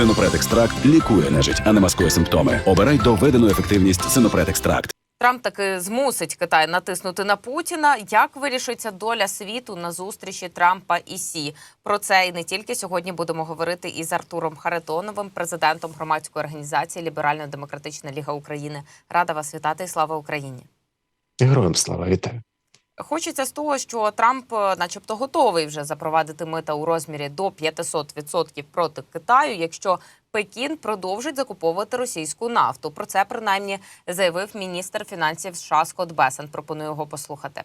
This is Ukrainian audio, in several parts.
Синопред екстракт лікує нежить, а не маскує симптоми. Обирай доведену ефективність Синопред екстракт. Трамп таки змусить Китай натиснути на Путіна. Як вирішиться доля світу на зустрічі Трампа і Сі? Про це і не тільки сьогодні будемо говорити із Артуром Харитоновим, президентом громадської організації Ліберально-Демократична Ліга України. Рада вас вітати і слава Україні. Героям слава, вітаю. Хочеться з того, що Трамп, е, начебто, готовий вже запровадити мита у розмірі до 500% проти Китаю, якщо Пекін продовжить закуповувати російську нафту. Про це принаймні заявив міністр фінансів США Скотт Бесен. Пропоную його послухати.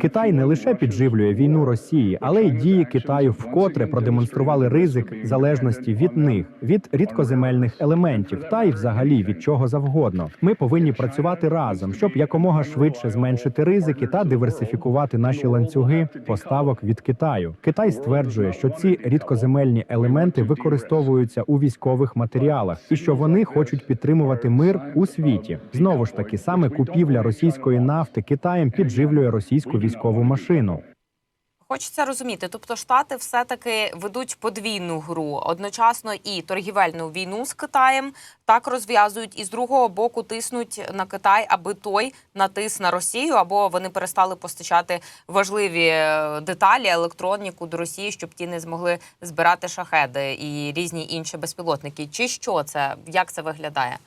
Китай не лише підживлює війну Росії, але й дії Китаю вкотре продемонстрували ризик залежності від них, від рідкоземельних елементів та й взагалі від чого завгодно. Ми повинні працювати разом, щоб якомога швидше зменшити ризики та диверсифікувати наші ланцюги поставок від Китаю. Китай стверджує, що ці рідкоземельні елементи використовуються у військових матеріалах і що вони хочуть підтримувати мир у світі. Знову ж таки, саме купівля російської нафти Китаєм підживлює російську військову машину. Хочеться розуміти, тобто штати все-таки ведуть подвійну гру одночасно і торгівельну війну з Китаєм так розв'язують, і з другого боку тиснуть на Китай, аби той натис на Росію, або вони перестали постачати важливі е, деталі, електроніку до Росії, щоб ті не змогли збирати шахеди і різні інші безпілотники. Чи що це як це виглядає?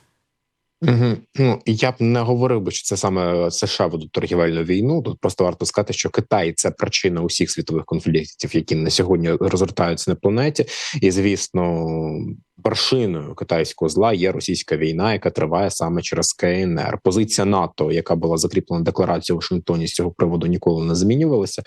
Угу. Ну я б не говорив би, що це саме США ведуть торгівельну війну. Тут просто варто сказати, що Китай це причина усіх світових конфліктів, які на сьогодні розгортаються на планеті, і звісно. Вершиною китайського зла є російська війна, яка триває саме через КНР. Позиція НАТО, яка була закріплена декларацією в Вашингтоні з цього приводу, ніколи не змінювалася.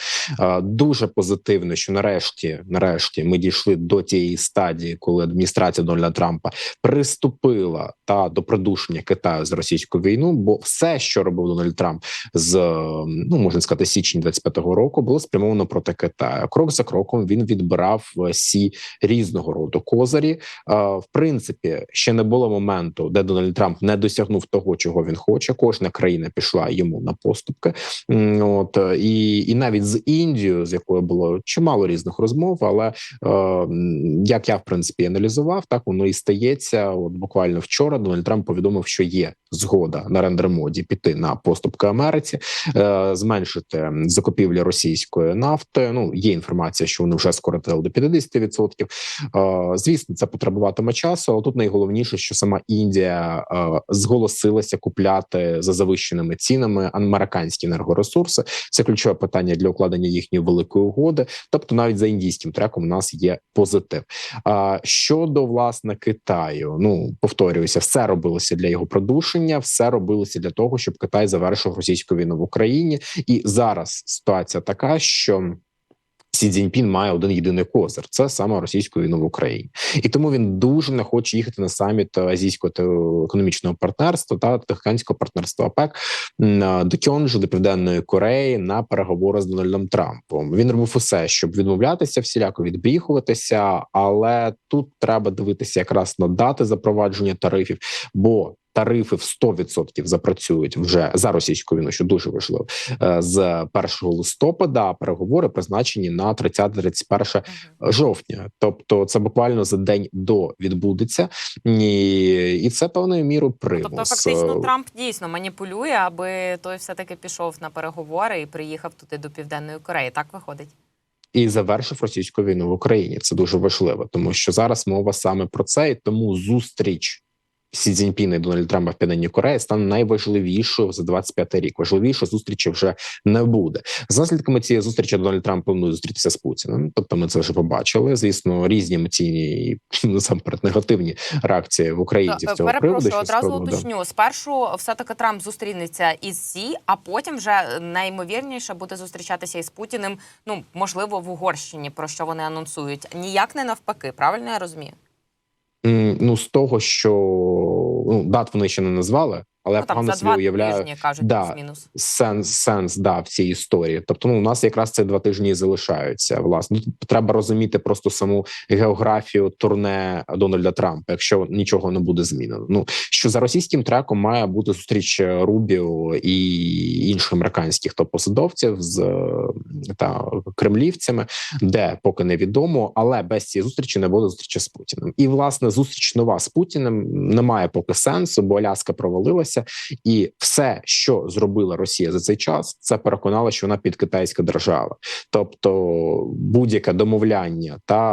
Дуже позитивно, що нарешті, нарешті, ми дійшли до тієї стадії, коли адміністрація Дональда Трампа приступила та до придушення Китаю з російською війну. Бо все, що робив Дональд Трамп з ну можна сказати, січня 25-го року, було спрямовано проти Китаю. Крок за кроком він відбирав всі різного роду козирі в принципі ще не було моменту, де Дональд Трамп не досягнув того, чого він хоче. Кожна країна пішла йому на поступки. От і і навіть з Індією, з якою було чимало різних розмов, але е, як я в принципі аналізував, так воно і стається. От буквально вчора Дональд Трамп повідомив, що є згода на рендер-моді піти на поступки Америці, е, зменшити закупівлі російської нафти. Ну є інформація, що вони вже скоротили до 50%. Е, звісно, це потребуватиме часу. Але тут найголовніше, що сама Індія е, зголосилася купляти за завищеними цінами американські енергоресурси. Це ключове питання для укладення їхньої великої угоди. Тобто, навіть за індійським треком у нас є позитив. Щодо власне Китаю, ну повторююся, все робилося для його продушення, все робилося для того, щоб Китай завершив російську війну в Україні. І зараз ситуація така, що. Сі Цзіньпін має один єдиний козир це саме російську війну в Україні, і тому він дуже не хоче їхати на саміт азійського економічного партнерства та Тихоокеанського партнерства АПЕК до Кьонжу, до південної Кореї на переговори з Дональдом Трампом. Він робив усе, щоб відмовлятися, всіляко відбріхуватися, але тут треба дивитися якраз на дати запровадження тарифів. бо тарифи в 100% запрацюють вже за російську війну, що дуже важливо з 1 листопада. а Переговори призначені на 30-31 жовтня. Тобто, це буквально за день до відбудеться, і і це певною мірою примус. Тобто, фактично, Трамп дійсно маніпулює, аби той все таки пішов на переговори і приїхав туди до південної Кореї. Так виходить. І завершив російську війну в Україні. Це дуже важливо, тому що зараз мова саме про це, і тому зустріч Сі Цзіньпіна і Дональд Трампа в Південній Кореї стане найважливішою за 25 рік. Важливіше зустрічі вже не буде. За наслідками цієї зустрічі Дональд Трамп планує зустрітися з Путіним. Тобто, ми це вже побачили. Звісно, різні емоційні і насамперед негативні реакції в Україні з цього приводу. Одразу приводу. уточню. Спершу все таки Трамп зустрінеться із Сі, а потім вже найімовірніше буде зустрічатися із Путіним. Ну можливо, в Угорщині про що вони анонсують. Ніяк не навпаки. Правильно я розумію? Ну, з того, що ну, дат вони ще не назвали, Але Ну, погано собі уявляю тижні кажуть Да. плюс-мінус. сенс сенс да в цій історії. Тобто, ну у нас якраз ці два тижні і залишаються. Власне, треба розуміти просто саму географію турне Дональда Трампа, якщо нічого не буде змінено. Ну що за російським треком має бути зустріч Рубіо і інших американських топ-посадовців з та кремлівцями, де поки невідомо, але без цієї зустрічі не буде зустрічі з Путіним. І власне зустріч нова з Путіним немає поки сенсу, бо Аляска провалилася, і все, що зробила Росія за цей час, це переконала, що вона підкитайська держава. Тобто будь-яке домовляння та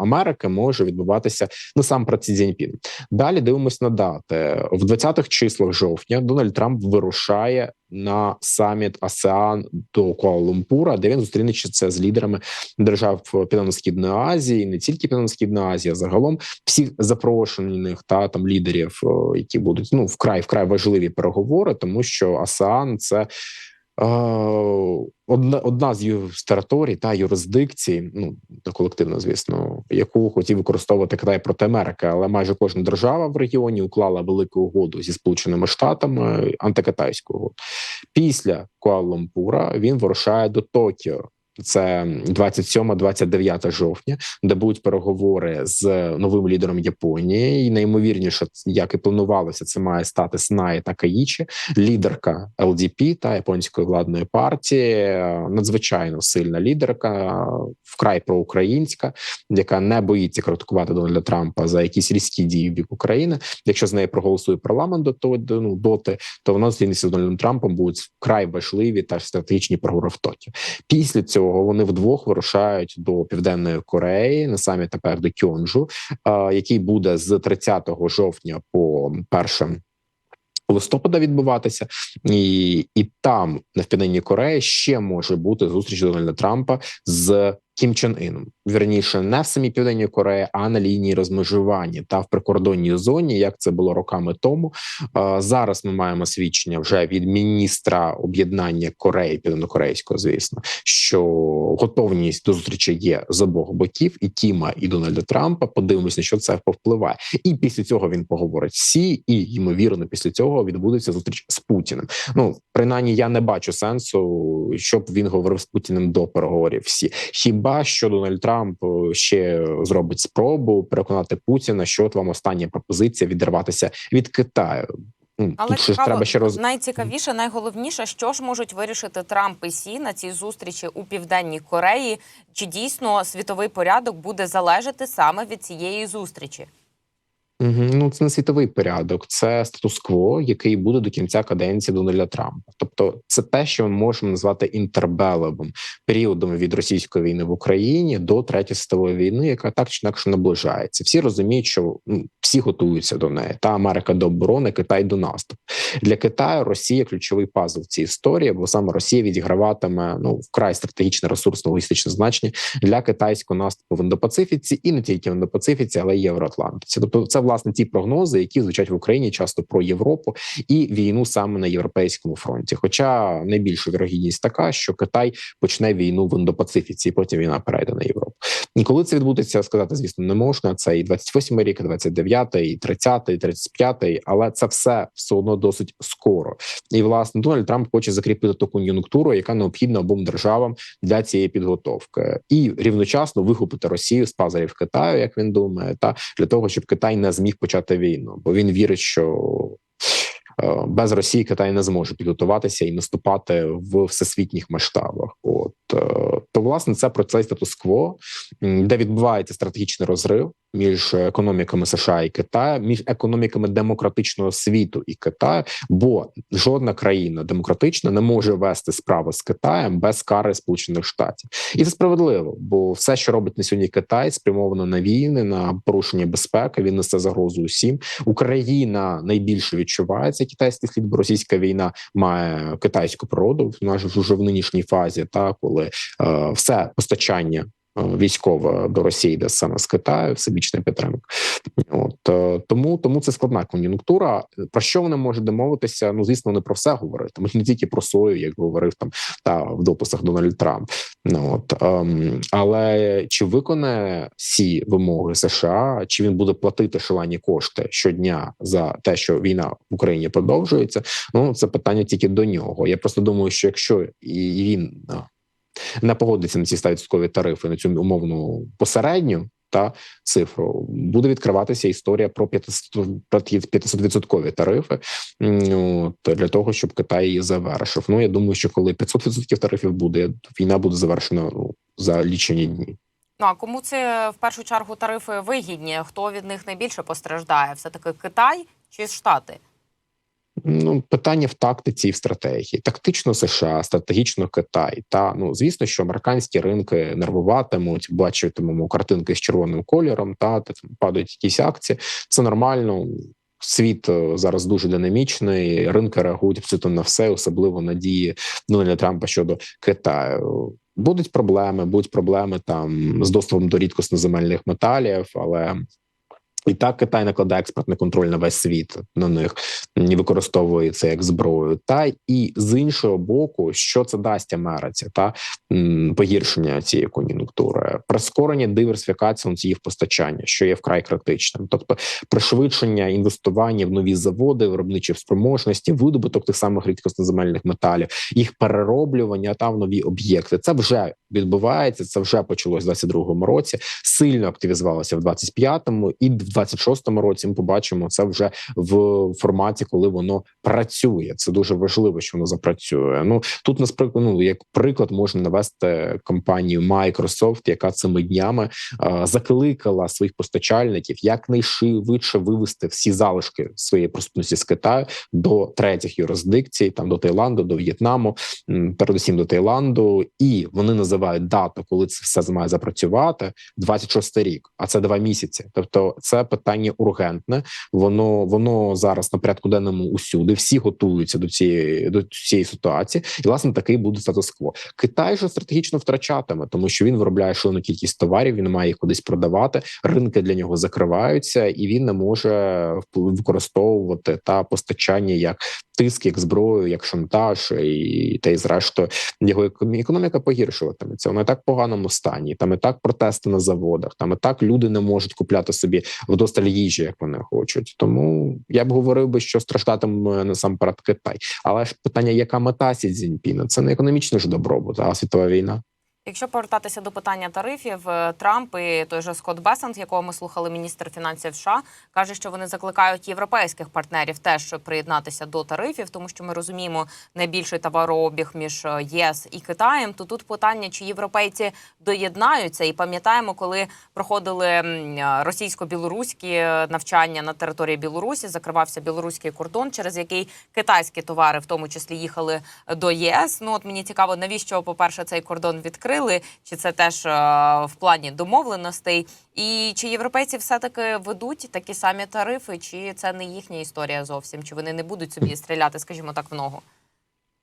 Америки може відбуватися ну сам про Ці Цзіньпін. Далі дивимось на дати в 20-х числах жовтня. Дональд Трамп вирушає на саміт АСЕАН до Куала-Лумпура, де він зустрінеться з лідерами держав Південно-Східної Азії, не тільки Південно-Східної Азії, а загалом всіх запрошених та там лідерів, які будуть ну вкрай вкрай важливі переговори, тому що АСЕАН це. е, Одна одна з територій та юрисдикцій, ну колективно, звісно, яку хотів використовувати Китай проти Америки, але майже кожна держава в регіоні уклала велику угоду зі Сполученими Штатами антикитайську. Після Куала-Лумпура він вирушає до Токіо. Це 27-29 жовтня, де будуть переговори з новим лідером Японії. І найімовірніше, як і планувалося, це має стати Снаї Такаїчі, лідерка ЛДП та японської владної партії. Надзвичайно сильна лідерка, вкрай проукраїнська, яка не боїться критикувати Дональда Трампа за якісь різкі дії в бік України. Якщо з неї проголосує парламент того ну, доти, то вона з Дональдом Трампом будуть вкрай важливі та стратегічні переговори в Токіо. Після цього вони вдвох вирушають до південної Кореї на саміт тепер до Кьонджу, е, який буде з 30 жовтня по 1 листопада відбуватися, і, і там на південній Кореї ще може бути зустріч Дональда Трампа з Кім Чен Іном. Вірніше, не в самій південній Кореї, а на лінії розмежування та в прикордонній зоні, як це було роками тому. Зараз ми маємо свідчення вже від міністра об'єднання Кореї, південнокорейського, звісно, що готовність до зустрічі є з обох боків, і Кіма, і Дональда Трампа. Подивимося, на що це повпливає. І після цього він поговорить всі, і ймовірно, після цього відбудеться зустріч з Путіним. Ну принаймні, я не бачу сенсу, щоб він говорив з Путіним до переговорів. Всі хіба що Дональд Трамп е, ще зробить спробу переконати Путіна, що от вам остання пропозиція відриватися від Китаю. Ну, Але тут цікаво, треба ще роз... найцікавіше, найголовніше, що ж можуть вирішити Трамп і Сі на цій зустрічі у південній Кореї. Чи дійсно світовий порядок буде залежати саме від цієї зустрічі? Ну, це не світовий порядок, це статус-кво, який буде до кінця каденції Дональда Трампа. Тобто, це те, що ми можемо назвати інтербелевим періодом від російської війни в Україні до третьої світової війни, яка так чи інакше наближається. Всі розуміють, що ну, всі готуються до неї. Та Америка до оборони, Китай до наступу. Для Китаю Росія ключовий пазл в цій історії, бо саме Росія відіграватиме ну вкрай стратегічне ресурсне логістичне значення для китайського наступу в Індопацифіці і не тільки в Індопацифіці, але й Євроатлантиці. Тобто, це власне ті прогнози, які звучать в Україні часто про Європу і війну саме на європейському фронті. Хоча найбільша вірогідність така, що Китай почне війну в Індопацифіці, і потім війна перейде на Європу. І коли це відбудеться, сказати, звісно, не можна. Це і 28 рік, і 29, і 30, і 35, але це все все одно досить скоро. І власне Дональд Трамп хоче закріпити ту кон'юнктуру, яка необхідна обом державам для цієї підготовки, і рівночасно вихопити Росію з пазарів Китаю, як він думає, та для того, щоб Китай не зміг почати війну, бо він вірить, що. е, Без Росії Китай не зможе підготуватися і наступати в всесвітніх масштабах. От е, то власне це процес статус-кво, де відбувається стратегічний розрив між економіками США і Китаю, між економіками демократичного світу і Китаю, бо жодна країна демократична не може вести справи з Китаєм без кари Сполучених Штатів, і це справедливо, бо все, що робить на сьогодні Китай, спрямовано на війни, на порушення безпеки. Він несе загрозу усім. Україна найбільше відчувається китайський слід, бо російська війна має китайську природу вона ж вже в нинішній фазі, та коли е, все постачання. Е, Військове до Росії, де саме з Китаю, всебічна підтримка. От е, тому тому це складна кон'юнктура. Про що вони можуть домовитися? Ну звісно, не про все говорити. Ми не тільки про сою, як говорив там та в дописах Дональд Трамп. Ну от ем, але чи виконає всі вимоги США, чи він буде платити шалені кошти щодня за те, що війна в Україні продовжується? Ну це питання тільки до нього. Я просто думаю, що якщо і він а, не погодиться на ці 100% тарифи на цю умовну посередню та цифру, буде відкриватися історія про 500 про 500% тарифи от, для того, щоб Китай її завершив. Ну я думаю, що коли 500% тарифів буде, війна буде завершена ну, за лічені дні. Ну а кому це в першу чергу тарифи вигідні? Хто від них найбільше постраждає? Все таки Китай чи Штати? Ну, питання в тактиці і в стратегії. Тактично США, стратегічно Китай. Та ну звісно, що американські ринки нервуватимуть, бачитимемо картинки з червоним кольором, та там падають якісь акції. Це нормально. Світ е, зараз дуже динамічний. Ринки реагують абсолютно на все, особливо на дії Дональда Трампа щодо Китаю. Будуть проблеми, будуть проблеми там з доступом до рідкосноземельних металів, але і так Китай накладає експортний контроль на весь світ на них і використовує це як зброю. Та і з іншого боку, що це дасть Америці, та погіршення цієї кон'юнктури, прискорення диверсифікації їх постачання, що є вкрай критичним, тобто пришвидшення інвестування в нові заводи, виробничі спроможності, видобуток тих самих рідкосноземельних металів, їх перероблювання та в нові об'єкти. Це вже відбувається. Це вже почалось в 22-му році. Сильно активізувалося в 25-му і в 26-му році. Ми побачимо це вже в форматі, коли воно працює. Це дуже важливо, що воно запрацює. Ну тут насправді, ну як приклад можна навести компанію Microsoft, яка цими днями е, закликала своїх постачальників якнайшвидше вивести всі залишки своєї присутності з Китаю до третіх юрисдикцій, там до Таїланду, до В'єтнаму, передусім до Таїланду, і вони називають дату, коли це все має запрацювати 26 рік, а це два місяці. Тобто, це питання ургентне. Воно воно зараз на порядку денному усюди. Всі готуються до цієї до цієї ситуації, і власне такий буде статус-кво. Китай же стратегічно втрачатиме, тому що він виробляє шалену кількість товарів. Він має їх кудись продавати. Ринки для нього закриваються, і він не може використовувати та постачання як тиск, як зброю, як шантаж, і та й зрештою його економі- економіка погіршуватиметься. Вона і так в поганому стані. Там і так протести на заводах. Там і так люди не можуть купляти собі вдосталь їжі, як вони хочуть. Тому я б говорив би, що страждатиме насамперед Китай. Але ж питання, яка мета Сі Цзіньпіна? Це не економічний ж добробут, а світова війна. Якщо повертатися до питання тарифів, е, Трамп і той же Скотт Бесент, якого ми слухали, міністр фінансів США, каже, що вони закликають європейських партнерів теж приєднатися до тарифів, тому що ми розуміємо найбільший товарообіг між е, ЄС і Китаєм. То тут питання, чи європейці доєднаються, і пам'ятаємо, коли проходили е, російсько-білоруські навчання на території Білорусі, закривався білоруський кордон, через який китайські товари, в тому числі, їхали до ЄС. Ну от мені цікаво, навіщо, по-перше, цей кордон відкрили, чи це теж е, в плані домовленостей, і чи європейці все-таки ведуть такі самі тарифи, чи це не їхня історія зовсім, чи вони не будуть собі стріляти, скажімо так, в ногу?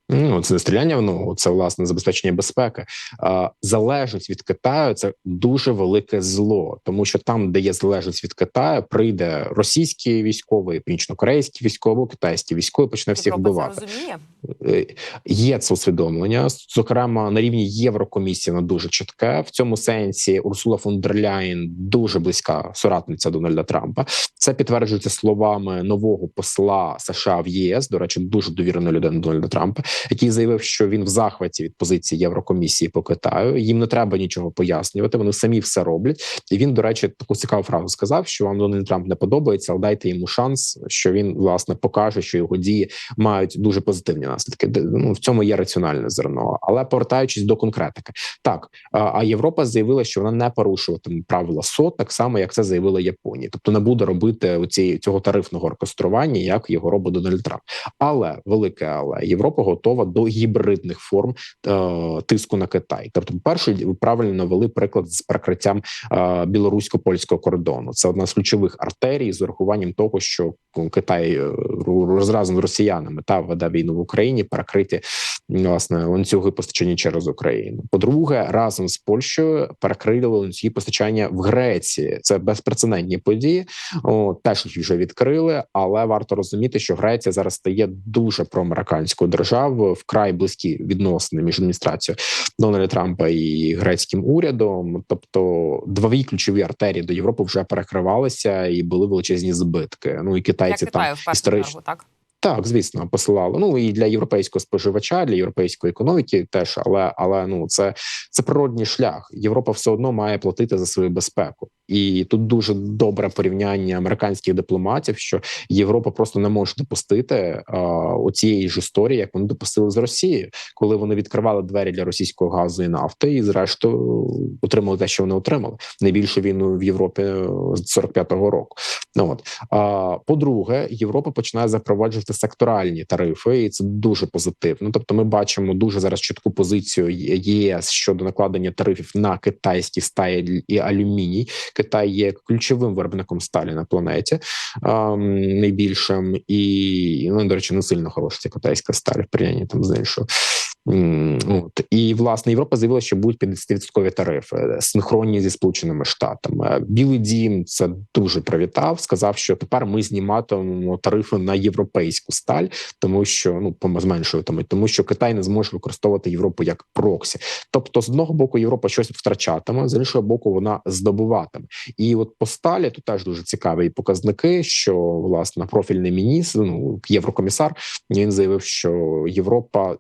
Ну, це не стріляння в ногу, це власне забезпечення безпеки. А, залежність від Китаю це дуже велике зло, тому що там, де є залежність від Китаю, прийде російський військовий, північно-корейський військовий, китайський військовий, почне всіх Європа вбивати. це розуміє? Е, Є це усвідомлення. Зокрема, на рівні Єврокомісії воно дуже чітке. В цьому сенсі Урсула фон дер Ляєн дуже близька соратниця Дональда Трампа. Це підтверджується словами нового посла США в ЄС. До речі, дуже довірена людина Дональда Трампа, який заявив, що він в захваті від позиції Єврокомісії по Китаю. Їм не треба нічого пояснювати. Вони самі все роблять. І він, до речі, таку цікаву фразу сказав: що вам Дональд Трамп не подобається, але дайте йому шанс, що він власне покаже, що його дії мають дуже позитивні наслідки. Ну в цьому є раціональне зерно. Але повертаючись до конкретики, так а Європа заявила, що вона не порушуватиме правила СОТ, так само як це заявила Японія, тобто не буде робити оці, цього тарифного оркестрування, як його робить Дональд Трамп. Але велике, але Європа готова. Готова до гібридних форм е, тиску на Китай. Тобто, перше, ви правильно навели приклад з прикриттям е, білорусько польського кордону. Це одна з ключових артерій з урахуванням того, що Китай е, разом з росіянами та веде війну в Україні, перекриті власне ланцюги постачання через Україну. По-друге, разом з Польщею перекрили ланцюги постачання в Греції. Це безпрецедентні події. О, теж їх вже відкрили, але варто розуміти, що Греція зараз стає дуже проамериканською державою, вкрай близькі відносини між адміністрацією Дональда Трампа і грецьким урядом. Тобто, дві ключові артерії до Європи вже перекривалися і були величезні збитки. Ну і Для китайці там історично так? так, звісно, посилало. Ну і для європейського споживача, для європейської економіки теж, але але ну це це природній шлях. Європа все одно має платити за свою безпеку, і тут дуже добре порівняння американських дипломатів, що Європа просто не може допустити оцієї ж історії, як вони допустили з Росією, коли вони відкривали двері для російського газу і нафти, і зрештою отримали те, що вони отримали. Найбільшу війну в Європі е, з 45-го року. Ну от по-друге, Європа починає запроваджувати секторальні тарифи, і це дуже позитивно. Тобто, ми бачимо дуже зараз чітку позицію ЄС щодо накладення тарифів на китайські сталі і алюміній. Китай є ключовим виробником сталі на планеті ем, найбільшим, і ну до речі, не сильно хороша ця китайська сталь в порівнянні там з іншою. От і власне Європа заявила, що будуть 50% тарифи синхронні зі сполученими штатами. Білий дім це дуже привітав. Сказав, що тепер ми зніматимемо тарифи на європейську сталь, тому що ну зменшуватимуть, тому що Китай не зможе використовувати Європу як проксі. Тобто, з одного боку, Європа щось втрачатиме, з іншого боку, вона здобуватиме. І от по сталі тут теж дуже цікаві показники. Що власне профільний міністр, ну єврокомісар, він заявив, що Європа.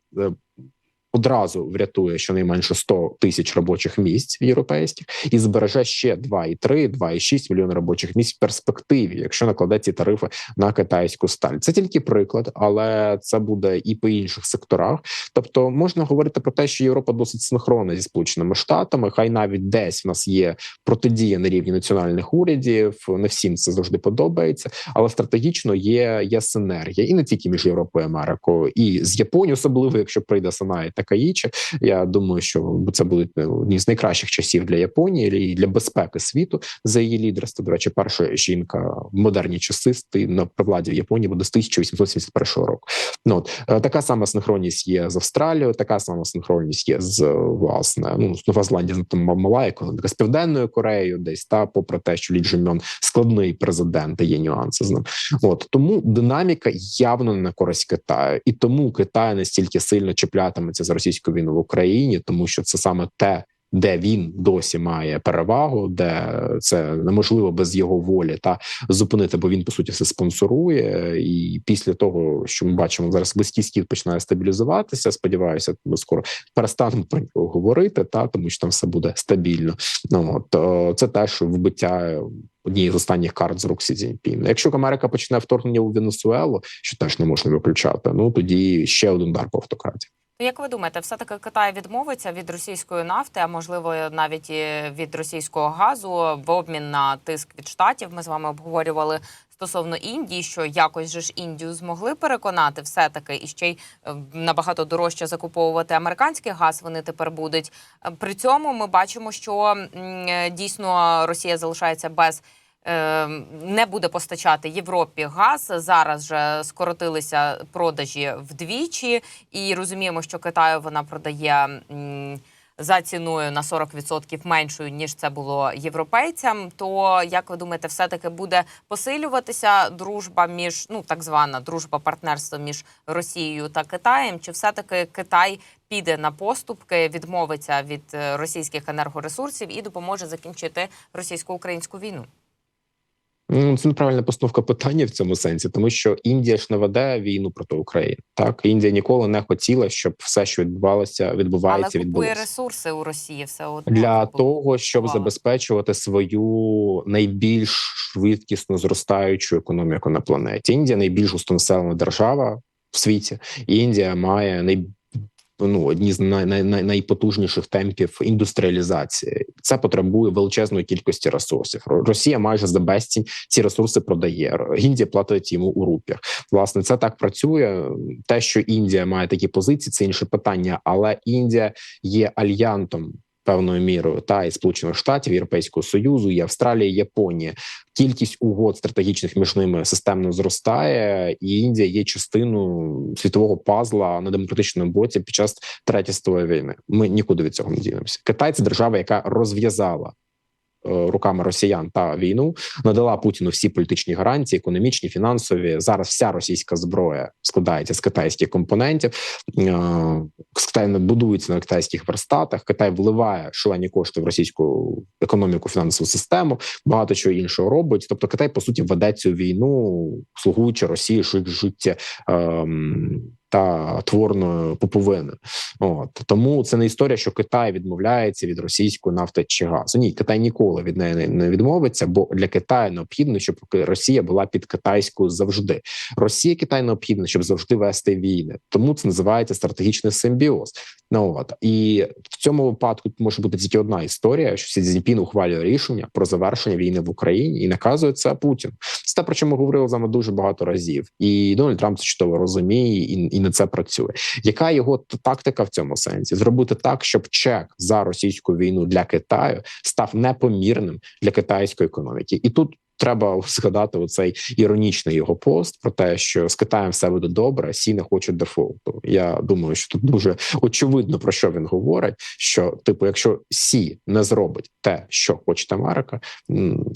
Одразу врятує щонайменше 100 тисяч робочих місць європейських і збереже ще 2,3, 2,6 мільйони робочих місць в перспективі, якщо накладе ці тарифи на китайську сталь. Це тільки приклад, але це буде і по інших секторах. Тобто можна говорити про те, що Європа досить синхронна зі сполученими штатами. Хай навіть десь в нас є протидія на рівні національних урядів. Не всім це завжди подобається, але стратегічно є, є синергія і не тільки між Європою і Америкою, і з Японією, особливо якщо прийде Санай Такаїчі. Я думаю, що це будуть е, одні з найкращих часів для Японії і для безпеки світу за її лідерство. До речі, перша жінка в модерні часи на владі в Японії буде з 1871 року. Ну от е, така сама синхронність є з Австралією, така сама синхронність є з власне ну з Нова Зеландія там мала економіка з південною Кореєю, десь та попри те, що Лі складний президент, є нюанси з ним. От тому динаміка явно не на користь Китаю, і тому Китай настільки сильно чіплятиметься за російську війну в Україні, тому що це саме те. Де він досі має перевагу, де це неможливо без його волі та зупинити, бо він по суті все спонсорує. І після того, що ми бачимо зараз, близький схід починає стабілізуватися. Сподіваюся, ми скоро перестанемо про нього говорити, та тому що там все буде стабільно. Ну е, це теж вбиття однієї з останніх карт з рук Сі Цзіньпіна. Якщо Америка почне вторгнення у Венесуелу, що теж не можна виключати, ну тоді ще один удар по автократії. То як ви думаєте, все таки Китай відмовиться від російської нафти, а можливо навіть і від російського газу в обмін на тиск від штатів? Ми з вами обговорювали стосовно Індії, що якось же ж Індію змогли переконати все таки і ще й е, набагато дорожче закуповувати американський газ. Вони тепер будуть. При цьому ми бачимо, що дійсно Росія залишається без. Е, Не буде постачати Європі газ. Зараз же скоротилися продажі вдвічі, і розуміємо, що Китаю вона продає за ціною на 40% меншою ніж це було європейцям. То як ви думаєте, все таки буде посилюватися дружба між ну так звана дружба партнерства між Росією та Китаєм? Чи все таки Китай піде на поступки, відмовиться від е, російських енергоресурсів і допоможе закінчити російсько-українську війну? Ну, Це неправильна постановка питання в цьому сенсі, тому що Індія ж не веде війну проти України. Так Індія ніколи не хотіла, щоб все, що відбувалося, Але відбувається, купує ресурси у Росії все одно для того, щоб купувала. забезпечувати свою найбільш швидкісно зростаючу економіку на планеті. Індія найбільш густонаселена держава в світі. І Індія має най... ну одні з най, най, най, найпотужніших темпів індустріалізації. Це потребує величезної кількості ресурсів. Ро- Росія майже за безцінь ці ресурси продає. Індія платить йому у рупіях. Власне, це так працює. Те, що Індія має такі позиції, це інше питання, але Індія є альянтом. Певною мірою та і сполучених штатів, Європейського союзу, і Австралії, Японії. Кількість угод стратегічних між ними системно зростає, і Індія є частиною світового пазла на демократичному боці під час третьої світової війни. Ми нікуди від цього не дінемося. Китай це держава, яка розв'язала руками росіян та війну, надала Путіну всі політичні гарантії, економічні, фінансові. Зараз вся російська зброя складається з китайських компонентів. Е, Китай не будується на китайських верстатах. Китай вливає шалені кошти в російську економіку, фінансову систему, багато чого іншого робить. Тобто, Китай по суті веде цю війну, слугуючи Росії жит- життя. Ем, та творної поповини, от тому це не історія, що Китай відмовляється від російської нафти чи газу. Ні, Китай ніколи від неї не- відмовиться, бо для Китаю необхідно, щоб Росія була під китайською завжди. Росія Китай необхідно, щоб завжди вести війни. Тому це називається стратегічний симбіоз. Ну от і в цьому випадку може бути тільки одна історія: що Сі Цзіньпін ухвалює рішення про завершення війни в Україні і наказує це Путін. Це те, про що ми говорили з вами дуже багато разів, і Дональд Трамп це чудово розуміє і, і на це працює. Яка його тактика в цьому сенсі? Зробити так, щоб чек за російську війну для Китаю став непомірним для китайської економіки, і тут. Треба згадати оцей іронічний його пост про те, що з Китаєм все буде добре, сі не хочуть дефолту. Я думаю, що тут дуже очевидно про що він говорить. Що, типу, якщо Сі не зробить те, що хоче Америка,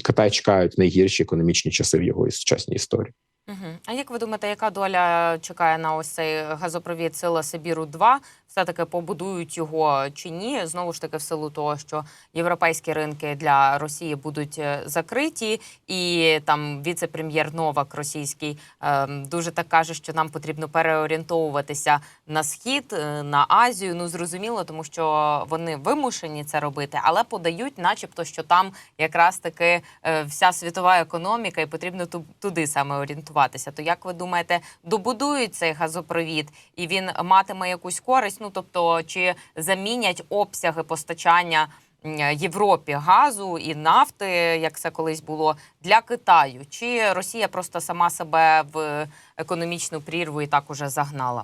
Китай чекають найгірші економічні часи в його сучасній історії. Угу. А як ви думаєте, яка доля чекає на ось цей газопровід Сила Сибіру 2 Все таки побудують його чи ні? Знову ж таки, в силу того, що європейські ринки для Росії будуть е, закриті, і там віце-прем'єр Новак російський ем, дуже так каже, що нам потрібно переорієнтовуватися на схід, е, на Азію. Ну зрозуміло, тому що вони вимушені це робити, але подають, начебто, що там якраз таки е, вся світова економіка, і потрібно туди саме орієнтуватися. То як ви думаєте, добудують цей газопровід і він матиме якусь користь? Ну тобто, чи замінять обсяги постачання Європі газу і нафти, як це колись було для Китаю? Чи Росія просто сама себе в економічну прірву і так уже загнала?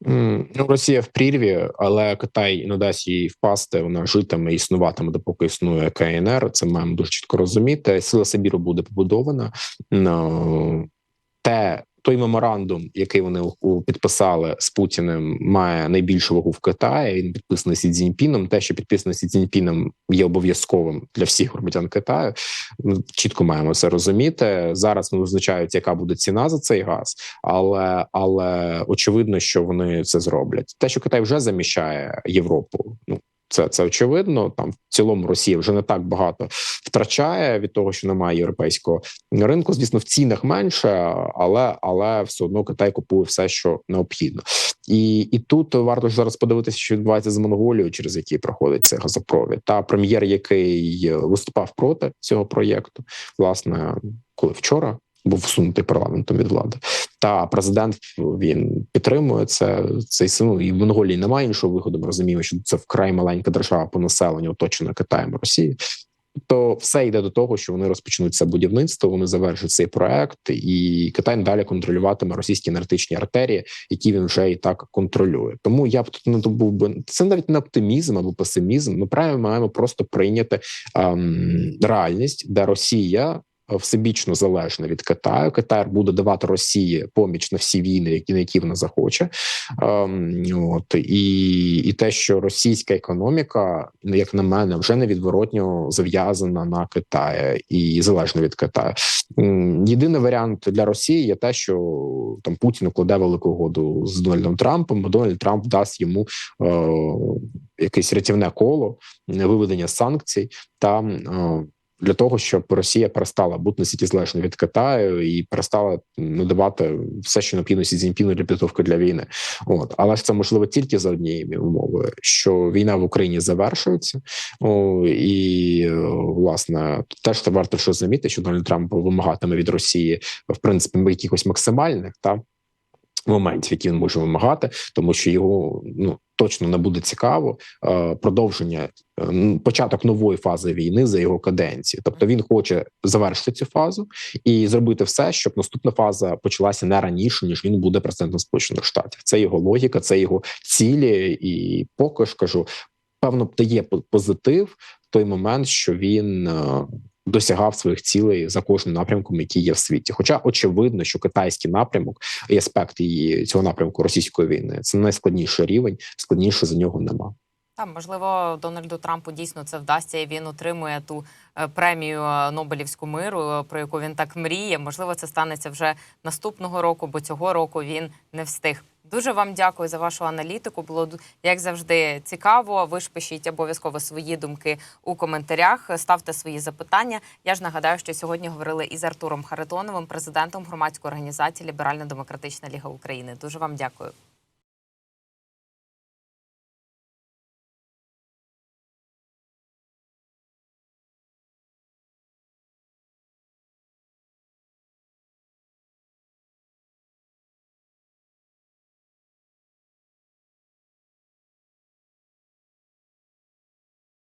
Ну, Росія в прірві, але Китай не дасть їй впасти. Вона житиме існуватиме, допоки існує КНР. Це маємо дуже чітко розуміти. Сила Сибіру буде побудована. Те той меморандум, який вони підписали з Путіним, має найбільшу вагу в Китаї. Він підписаний Сі Цзіньпіном. Те, що підписано Сі Цзіньпіном, є обов'язковим для всіх громадян Китаю. Ми чітко маємо це розуміти. Зараз не визначають, яка буде ціна за цей газ, але але очевидно, що вони це зроблять. Те, що Китай вже заміщає Європу, ну. Це це очевидно. Там в цілому Росія вже не так багато втрачає від того, що немає європейського ринку. Звісно, в цінах менше, але але все одно Китай купує все, що необхідно. І і тут варто ж зараз подивитися, що відбувається з Монголією, через який проходить цей газопровід. Та прем'єр, який виступав проти цього проєкту, власне, коли вчора був всунутий парламентом від влади. Та президент він підтримує це. Цей ну, і в Монголії немає іншого виходу. Ми розуміємо, що це вкрай маленька держава по населенню, оточена Китаєм і Росією. То все йде до того, що вони розпочнуть це будівництво, вони завершать цей проект, і Китай далі контролюватиме російські енергетичні артерії, які він вже і так контролює. Тому я б тут не був би це навіть не оптимізм або песимізм. Ми правильно маємо просто прийняти ем, реальність, де Росія всебічно залежна від Китаю. Китай буде давати Росії поміч на всі війни, які на які вона захоче. Ем, от і, і те, що російська економіка, як на мене, вже невідворотньо зав'язана на Китаї і залежна від Китаю. Єдиний варіант для Росії є те, що там Путін укладе велику угоду з Дональдом Трампом. Дональд Трамп дасть йому е, якесь рятівне коло виведення санкцій та. Е, для того щоб Росія перестала бути настільки від Китаю і перестала надавати все, що необхідно Сі Цзіньпіну для підготовки для війни. От але ж це можливо тільки за однією умовою, що війна в Україні завершується, о, і власне теж це варто що замітити, що Дональд Трамп вимагатиме від Росії в принципі якихось максимальних та моментів, які він може вимагати, тому що його ну точно не буде цікаво е, продовження е, початок нової фази війни за його каденції. Тобто він хоче завершити цю фазу і зробити все, щоб наступна фаза почалася не раніше ніж він буде президентом Сполучених Штатів. Це його логіка, це його цілі, і поки ж кажу, певно, дає по- позитив той момент, що він. Досягав своїх цілей за кожним напрямком, який є в світі. Хоча очевидно, що китайський напрямок і аспект її цього напрямку російської війни це найскладніший рівень, складніше за нього нема. Там, можливо, Дональду Трампу дійсно це вдасться, і він отримує ту е, премію е, Нобелівську миру, е, про яку він так мріє. Можливо, це станеться вже наступного року, бо цього року він не встиг. Дуже вам дякую за вашу аналітику. Було як завжди цікаво. Ви ж пишіть обов'язково свої думки у коментарях. Ставте свої запитання. Я ж нагадаю, що сьогодні говорили із Артуром Харитоновим, президентом громадської організації Ліберально-демократична ліга України. Дуже вам дякую.